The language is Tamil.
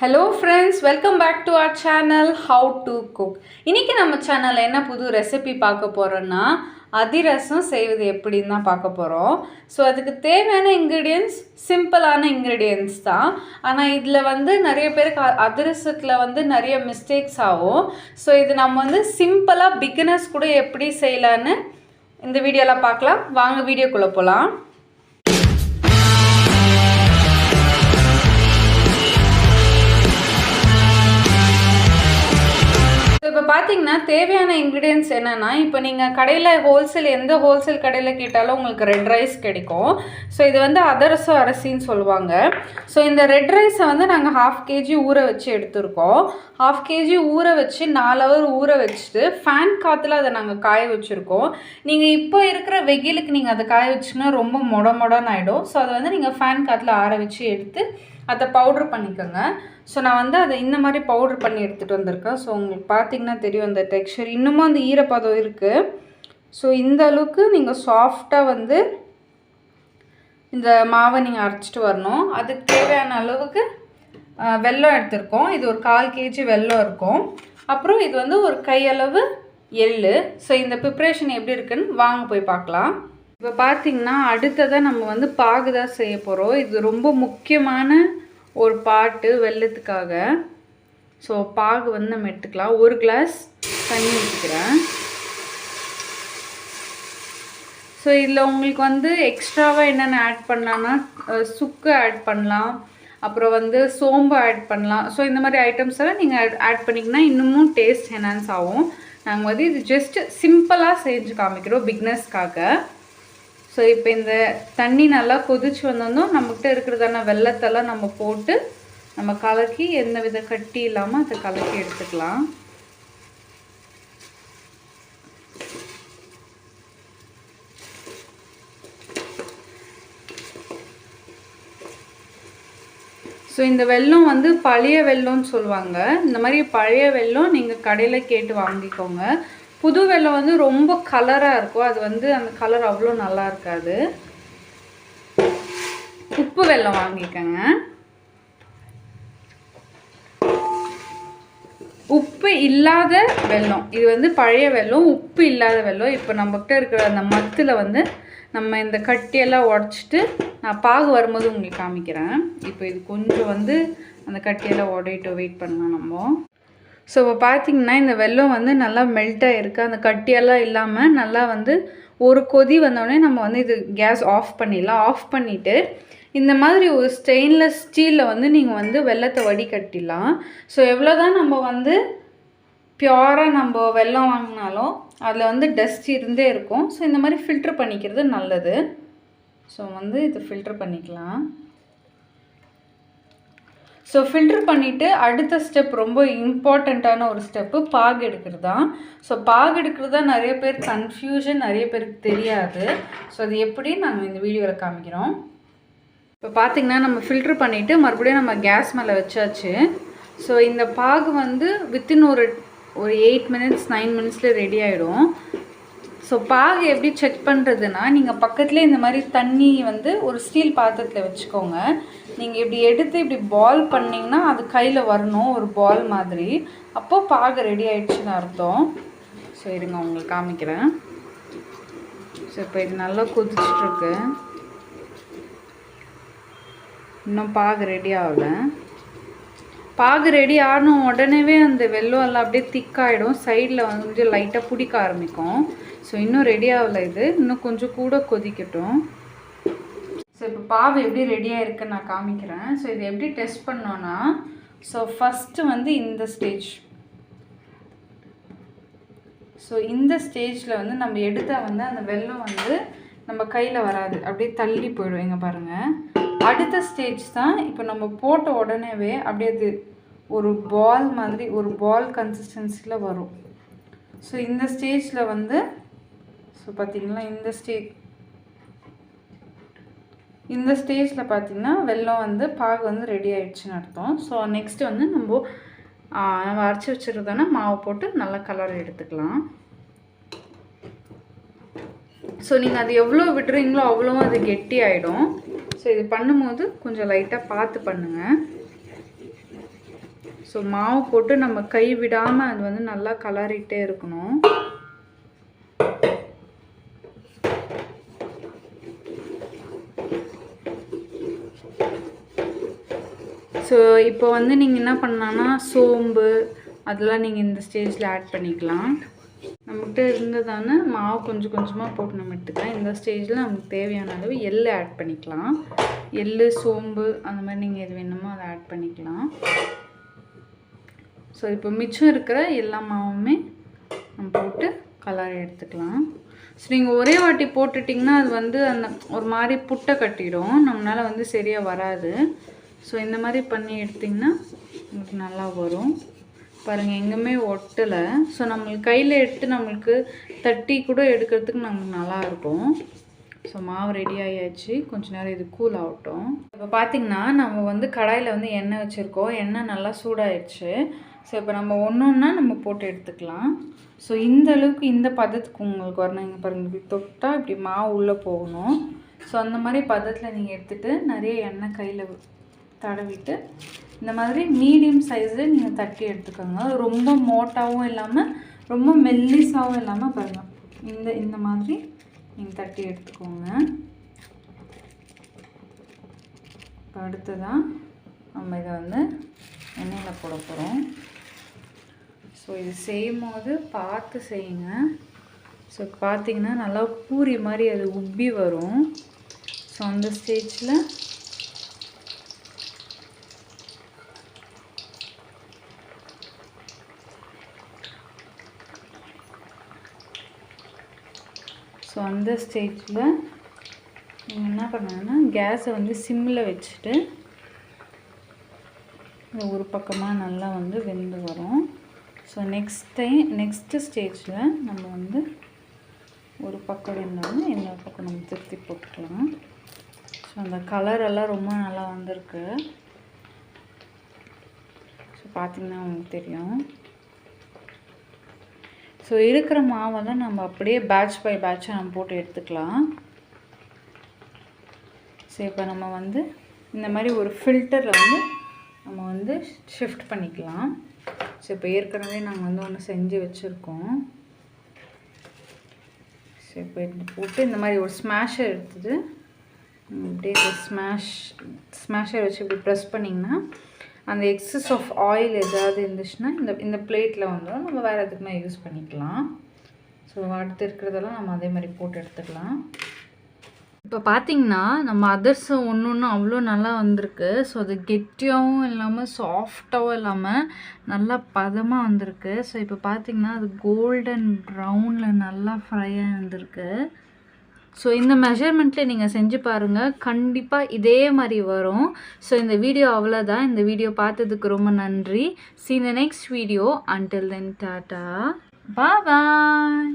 Hello friends welcome back to our channel how to cook இன்றைக்கி நம்ம சேனலில் என்ன புது ரெசிபி பார்க்க போகிறோன்னா அதிரசம் செய்வது எப்படின்னு தான் பார்க்க போகிறோம் ஸோ அதுக்கு தேவையான இன்க்ரீடியன்ஸ் சிம்பிளான இன்க்ரீடியன்ஸ் தான். ஆனால் இதில் வந்து நிறைய பேருக்கு அ- அதிரசத்தில் வந்து நிறைய மிஸ்டேக்ஸ் ஆகும். ஸோ இது நம்ம வந்து சிம்பிளாக பிகினர்ஸ் கூட எப்படி செய்யலான்னு இந்த வீடியோலாம் பார்க்கலாம். வாங்க வீடியோக்குள்ளே போகலாம் பார்த்தீங்கன்னா தேவையான இன்க்ரீடியன்ஸ் என்னென்னா இப்போ நீங்கள் கடையில் ஹோல்சேல் எந்த ஹோல்சேல் கடையில் கேட்டாலும் உங்களுக்கு ரெட் ரைஸ் கிடைக்கும். ஸோ இது வந்து அதரசம் அரிசின்னு சொல்லுவாங்க. ஸோ இந்த ரெட் ரைஸை வந்து நாங்கள் ஹாஃப் கேஜி ஊற வச்சு எடுத்திருக்கோம். ஹாஃப் கேஜி ஊற வச்சு நாலு ஹவர் ஊற வச்சுட்டு ஃபேன் காற்றுல அதை நாங்கள் காய வச்சுருக்கோம். நீங்கள் இப்போ இருக்கிற வெயிலுக்கு நீங்கள் அதை காய வச்சுன்னா ரொம்ப மொட மொடன்னு ஆகிடும் ஸோ அதை வந்து நீங்கள் ஃபேன் காற்றுல ஆற வச்சு எடுத்து அதை பவுட்ரு பண்ணிக்கோங்க. ஸோ நான் வந்து அதை இந்த மாதிரி பவுட்ரு பண்ணி எடுத்துகிட்டு வந்திருக்கேன். ஸோ உங்களுக்கு பார்த்தீங்கன்னா தெரியும் அந்த டெக்ஸ்சர் இன்னமும் அந்த ஈரப்பதம் இருக்குது ஸோ இந்த அளவுக்கு நீங்கள் சாஃப்டாக வந்து இந்த மாவை நீங்கள் அரைச்சிட்டு வரணும். அதுக்கு தேவையான அளவுக்கு வெல்லம் எடுத்திருக்கோம். இது ஒரு கால் கேஜி வெல்லம் இருக்கும். அப்புறம் இது வந்து ஒரு கையளவு எள்ளு. ஸோ இந்த ப்ரிப்ரேஷன் எப்படி இருக்குன்னு வாங்க போய் பார்க்கலாம். இப்போ பார்த்தீங்கன்னா அடுத்ததாக நம்ம வந்து பாகு தான் செய்ய போகிறோம் இது ரொம்ப முக்கியமான ஒரு பாட்டு வெள்ளத்துக்காக. ஸோ பாகு வந்து நம்ம எடுத்துக்கலாம். ஒரு கிளாஸ் தண்ணி ஊற்றிக்கிறேன் ஸோ இதில் உங்களுக்கு வந்து எக்ஸ்ட்ராவாக என்னென்ன ஆட் பண்ணலான்னா சுக்கு ஆட் பண்ணலாம். அப்புறம் வந்து சோம்பு ஆட் பண்ணலாம். ஸோ இந்த மாதிரி ஐட்டம்ஸ் எல்லாம் நீங்கள் ஆட் பண்ணிங்கன்னா இன்னமும் டேஸ்ட் என்ஹான்ஸ் ஆகும். நாங்கள் வந்து இது ஜஸ்ட் சிம்பிளாக செஞ்சு காமிக்கிறோம் பிக்னஸ்க்காக ஸோ இப்போ இந்த தண்ணி நல்லா கொதிச்சு வந்தோம் நம்மக்கிட்ட இருக்கிறதான வெள்ளத்தெல்லாம் நம்ம போட்டு நம்ம கலக்கி எந்த வித கட்டி இல்லாமல் அதை கலக்கி எடுத்துக்கலாம். ஸோ இந்த வெல்லம் வந்து பழைய வெல்லம்னு சொல்லுவாங்க. இந்த மாதிரி பழைய வெள்ளம் நீங்கள் கடையில் கேட்டு வாங்கிக்கோங்க. புது வெல்லம் வந்து ரொம்ப கலராக இருக்கும் அது வந்து அந்த கலர் அவ்வளோ நல்லா இருக்காது. உப்பு வெல்லம் வாங்கிக்கோங்க. உப்பு இல்லாத வெல்லம் இது வந்து பழைய வெல்லம் உப்பு இல்லாத வெல்லம் இப்போ நம்மக்கிட்ட இருக்கிற அந்த மத்தில் வந்து நம்ம இந்த கட்டியெல்லாம் உடச்சிட்டு நான் பாகு வரும்போது உங்களுக்கு காமிக்கிறேன். இப்போ இது கொஞ்சம் வந்து அந்த கட்டியெல்லாம் உடையிட்டு வெயிட் பண்ணலாம் நம்ம. ஸோ இப்போ பார்த்தீங்கன்னா இந்த வெல்லம் வந்து நல்லா மெல்ட் ஆகிருக்கு அந்த கட்டியெல்லாம் இல்லாமல் நல்லா வந்து ஒரு கொதி வந்தோடனே நம்ம வந்து இது கேஸ் ஆஃப் பண்ணிடலாம். ஆஃப் பண்ணிவிட்டு இந்த மாதிரி ஒரு ஸ்டெயின்லெஸ் ஸ்டீலில் வந்து நீங்கள் வந்து வெள்ளத்தை வடிகட்டிடலாம். ஸோ எவ்வளோ தான் நம்ம வந்து பியூராக நம்ம வெல்லம் வாங்கினாலும் அதில் வந்து டஸ்ட் இருந்தே இருக்கும். ஸோ இந்த மாதிரி ஃபில்ட்ரு பண்ணிக்கிறது நல்லது. ஸோ வந்து இது ஃபில்ட்ரு பண்ணிக்கலாம். ஸோ ஃபில்டர் பண்ணிவிட்டு அடுத்த ஸ்டெப் ரொம்ப இம்பார்ட்டண்ட்டான ஒரு ஸ்டெப்பு பாகு எடுக்கிறது தான் ஸோ பாகு எடுக்கிறது தான் நிறைய பேர் கன்ஃபியூஷன் நிறைய பேருக்கு தெரியாது. ஸோ அது எப்படி நாங்கள் இந்த வீடியோவில் காமிக்கிறோம். இப்போ பார்த்திங்கன்னா நம்ம ஃபில்ட்ரு பண்ணிவிட்டு மறுபடியும் நம்ம கேஸ் மேலே வச்சாச்சு. ஸோ இந்த பாகு வந்து வித்தின் ஒரு ஒரு எயிட் மினிட்ஸ் நைன் மினிட்ஸில் ரெடி ஆகிடும் ஸோ பாகு எப்படி செக் பண்ணுறதுன்னா நீங்கள் பக்கத்துலேயே இந்த மாதிரி தண்ணி வந்து ஒரு ஸ்டீல் பாத்திரத்தில் வச்சுக்கோங்க. நீங்கள் இப்படி எடுத்து இப்படி பால் பண்ணிங்கன்னா அது கையில் வரணும் ஒரு பால் மாதிரி. அப்போது பாகு ரெடி ஆயிடுச்சுன்னு அர்த்தம். ஸோ இருங்க உங்களுக்கு காமிக்கிறேன். ஸோ இப்போ இது நல்லா கொதிச்சிட்ருக்கு. இன்னும் பாகு ரெடி ஆகலை. பாகு ரெடி ஆன உடனேவே அந்த வெல்லம் எல்லாம் அப்படியே திக்காயிடும் சைடில் வந்து லைட்டாக பிடிக்க ஆரம்பிக்கும். ஸோ இன்னும் ரெடி ஆகலை இது. இன்னும் கொஞ்சம் கூட கொதிக்கட்டும். ஸோ இப்போ பாவு எப்படி ரெடியாக இருக்குன்னு நான் காமிக்கிறேன். ஸோ இது எப்படி டெஸ்ட் பண்ணோன்னா ஸோ ஃபஸ்ட்டு வந்து இந்த ஸ்டேஜ் ஸோ இந்த ஸ்டேஜில் வந்து நம்ம எடுத்தால் வந்து அந்த வெல்லம் வந்து நம்ம கையில் வராது. அப்படியே தள்ளி போயிடும். எங்கே பாருங்கள் அடுத்த ஸ்டேஜ் தான் இப்போ நம்ம போட்ட உடனேவே அப்படியே அது ஒரு பால் மாதிரி ஒரு பால் கன்சிஸ்டன்சியில் வரும். ஸோ இந்த ஸ்டேஜில் வந்து ஸோ பார்த்திங்கன்னா இந்த ஸ்டேஜ் இந்த ஸ்டேஜில் பார்த்தீங்கன்னா வெல்லம் வந்து பாகு வந்து ரெடி ஆகிடுச்சின்னு அர்த்தம். ஸோ நெக்ஸ்ட்டு வந்து நம்ம நம்ம அரைச்சி வச்சுருந்தோன்னா மாவு போட்டு நல்லா கலர் எடுத்துக்கலாம். ஸோ நீங்கள் அது எவ்வளோ விடுறீங்களோ அவ்வளோவும் அது கெட்டி ஆகிடும் ஸோ இது பண்ணும்போது கொஞ்சம் லைட்டாக பார்த்து பண்ணுங்கள் ஸோ மாவு போட்டு நம்ம கை விடாமல் அது வந்து நல்லா கலரிகிட்டே இருக்கணும். ஸோ இப்போ வந்து நீங்கள் என்ன பண்ணலான்னா சோம்பு அதெல்லாம் நீங்கள் இந்த ஸ்டேஜில் ஆட் பண்ணிக்கலாம். நம்மகிட்ட இருந்ததான மாவு கொஞ்சம் கொஞ்சமாக போட்டு நம்ம எடுத்துக்கலாம் இந்த ஸ்டேஜில் நமக்கு தேவையான அளவு எள் ஆட் பண்ணிக்கலாம். எள் சோம்பு அந்த மாதிரி நீங்கள் எது வேணுமோ அதை ஆட் பண்ணிக்கலாம். ஸோ இப்போ மிச்சம் இருக்கிற எல்லா மாவுமே நம்ம போட்டு கலர் எடுத்துக்கலாம். ஸோ நீங்கள் ஒரே வாட்டி போட்டுட்டிங்கன்னா அது வந்து அந்த ஒரு மாதிரி புட்டை கட்டிடும். நம்மளால் வந்து சரியாக வராது. ஸோ இந்த மாதிரி பண்ணி எடுத்திங்கன்னா உங்களுக்கு நல்லா வரும். பாருங்கள் எங்கேயுமே ஒட்டலை. ஸோ நம்மளுக்கு கையில் எடுத்து நம்மளுக்கு தட்டி கூட எடுக்கிறதுக்கு நமக்கு நல்லாயிருக்கும் ஸோ மாவு ரெடி ஆகியாச்சு கொஞ்ச நேரம் இது கூல் ஆகட்டும். இப்போ பார்த்தீங்கன்னா நம்ம வந்து கடாயில் வந்து எண்ணெய் வச்சுருக்கோம். எண்ணெய் நல்லா சூடாயிடுச்சு. ஸோ இப்போ நம்ம ஒன்று ஒன்றா நம்ம போட்டு எடுத்துக்கலாம். ஸோ இந்த அளவுக்கு இந்த பதத்துக்கு உங்களுக்கு வரணும். இங்கே பாருங்கள் இப்படி தொட்டால் இப்படி மாவு உள்ளே போகணும். ஸோ அந்த மாதிரி பதத்தில் நீங்கள் எடுத்துகிட்டு நிறைய எண்ணெய் கையில் தடவிட்டு இந்த மாதிரி மீடியம் சைஸில் நீங்கள் தட்டி எடுத்துக்கோங்க. ரொம்ப மோட்டாகவும் இல்லாமல் ரொம்ப மெல்லிஸாகவும் இல்லாமல் பாருங்கள் இந்த இந்த மாதிரி நீங்கள் தட்டி எடுத்துக்கோங்க. இப்போ அடுத்ததான் நம்ம இதை வந்து எண்ணெயில் போட போகிறோம் ஸோ இது செய்யும் போது பார்த்து செய்யுங்க. ஸோ பார்த்தீங்கன்னா நல்லா பூரி மாதிரி அது உப்பி வரும். ஸோ அந்த ஸ்டேஜில் ஸோ அந்த ஸ்டேஜில் நீங்கள் என்ன பண்ணுங்கன்னா கேஸை வந்து சிம்மில் வச்சுட்டு ஒரு பக்கமாக நல்லா வந்து வெந்து வரும். ஸோ நெக்ஸ்ட் டைம் நெக்ஸ்ட்டு ஸ்டேஜில் நம்ம வந்து ஒரு பக்கம் வெந்தாலும் இன்னொரு பக்கம் நம்ம திருத்தி போட்டுக்கலாம். ஸோ அந்த கலரெல்லாம் ரொம்ப நல்லா வந்திருக்கு. ஸோ பார்த்திங்கன்னா உங்களுக்கு தெரியும். ஸோ இருக்கிற மாவெல்லாம் நம்ம அப்படியே பேட்ச் பை பேட்சாக நம்ம போட்டு எடுத்துக்கலாம். ஸோ இப்போ நம்ம வந்து இந்த மாதிரி ஒரு ஃபில்டரில் வந்து நம்ம வந்து ஷிஃப்ட் பண்ணிக்கலாம். ஸோ இப்போ ஏற்கனவே நாங்கள் வந்து ஒன்று செஞ்சு வச்சுருக்கோம். ஸோ இப்போ இது போட்டு இந்த மாதிரி ஒரு ஸ்மாஷர் எடுத்துட்டு அப்படியே ஸ்மாஷ் ஸ்மாஷர் வச்சு இப்படி ப்ரெஸ் பண்ணிங்கன்னா அந்த எக்ஸஸ் ஆஃப் ஆயில் ஏதாவது இருந்துச்சுன்னா இந்த இந்த பிளேட்டில் வந்துடும் நம்ம வேறு எதுக்குமே யூஸ் பண்ணிக்கலாம். ஸோ அடுத்து இருக்கிறதெல்லாம் நம்ம அதே மாதிரி போட்டு எடுத்துக்கலாம். இப்போ பார்த்தீங்கன்னா நம்ம அதர்ஸ் ஒன்று ஒன்று அவ்வளோ நல்லா வந்திருக்கு. ஸோ அது கெட்டியாகவும் இல்லாமல் சாஃப்டாகவும் இல்லாமல் நல்லா பதமாக வந்திருக்கு. ஸோ இப்போ பார்த்தீங்கன்னா அது கோல்டன் ப்ரௌனில் நல்லா ஃப்ரையாக இருந்திருக்கு. ஸோ இந்த மெஷர்மெண்ட்டில் நீங்கள் செஞ்சு பாருங்கள் கண்டிப்பாக இதே மாதிரி வரும். ஸோ இந்த வீடியோ அவ்வளோதான் இந்த வீடியோ பார்த்ததுக்கு ரொம்ப நன்றி. சி இந்த next video until then tata bye